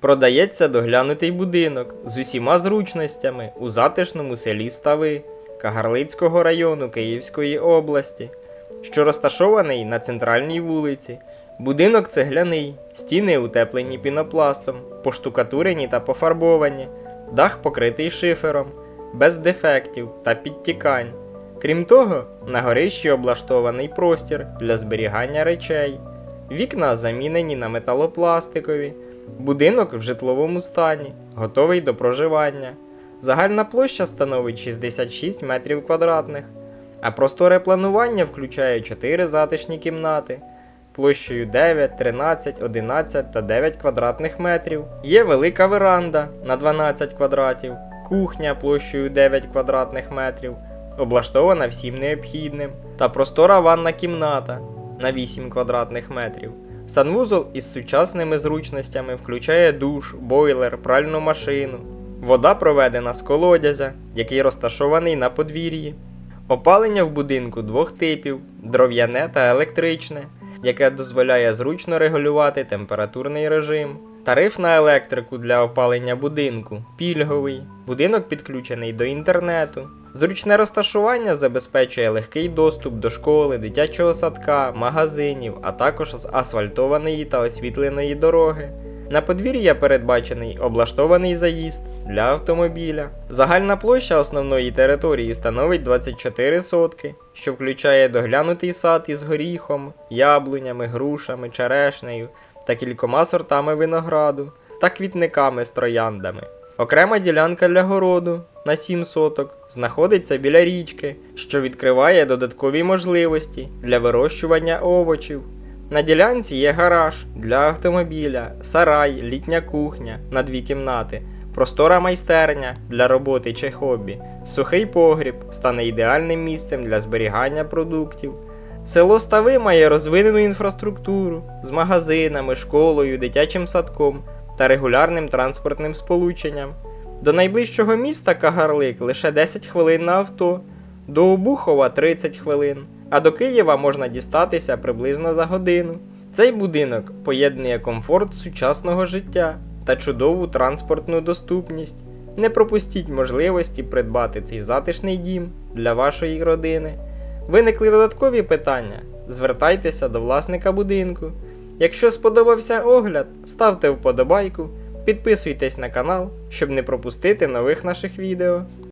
Продається доглянутий будинок з усіма зручностями у затишному селі Стави Кагарлицького району Київської області, що розташований на центральній вулиці. Будинок цегляний, стіни утеплені пінопластом, поштукатурені та пофарбовані, дах покритий шифером, без дефектів та підтікань. Крім того, на горищі облаштований простір для зберігання речей. Вікна замінені на металопластикові, будинок в житловому стані, готовий до проживання. Загальна площа становить 66 метрів квадратних, а просторе планування включає 4 затишні кімнати площею 9, 13, 11 та 9 квадратних метрів. Є велика веранда на 12 квадратів, кухня площею 9 квадратних метрів, облаштована всім необхідним, та простора ванна кімната на 8 квадратних метрів. Санвузол із сучасними зручностями включає душ, бойлер, пральну машину. Вода проведена з колодязя, який розташований на подвір'ї. Опалення в будинку двох типів: дров'яне та електричне, яке дозволяє зручно регулювати температурний режим. Тариф на електрику для опалення будинку пільговий. Будинок підключений до інтернету. Зручне розташування забезпечує легкий доступ до школи, дитячого садка, магазинів, а також з асфальтованої та освітленої дороги. На подвір'я передбачений облаштований заїзд для автомобіля. Загальна площа основної території становить 24 сотки, що включає доглянутий сад із горіхом, яблунями, грушами, черешнею та кількома сортами винограду та квітниками з трояндами. Окрема ділянка для городу на 7 соток знаходиться біля річки, що відкриває додаткові можливості для вирощування овочів. На ділянці є гараж для автомобіля, сарай, літня кухня на дві кімнати, простора майстерня для роботи чи хобі, сухий погріб стане ідеальним місцем для зберігання продуктів. Село Стави має розвинену інфраструктуру з магазинами, школою, дитячим садком та регулярним транспортним сполученням. До найближчого міста Кагарлик лише 10 хвилин на авто, до Обухова 30 хвилин, а до Києва можна дістатися приблизно за годину. Цей будинок поєднує комфорт сучасного життя та чудову транспортну доступність. Не пропустіть можливості придбати цей затишний дім для вашої родини. Виникли додаткові питання? Звертайтеся до власника будинку. Якщо сподобався огляд, ставте вподобайку, підписуйтесь на канал, щоб не пропустити нових наших відео.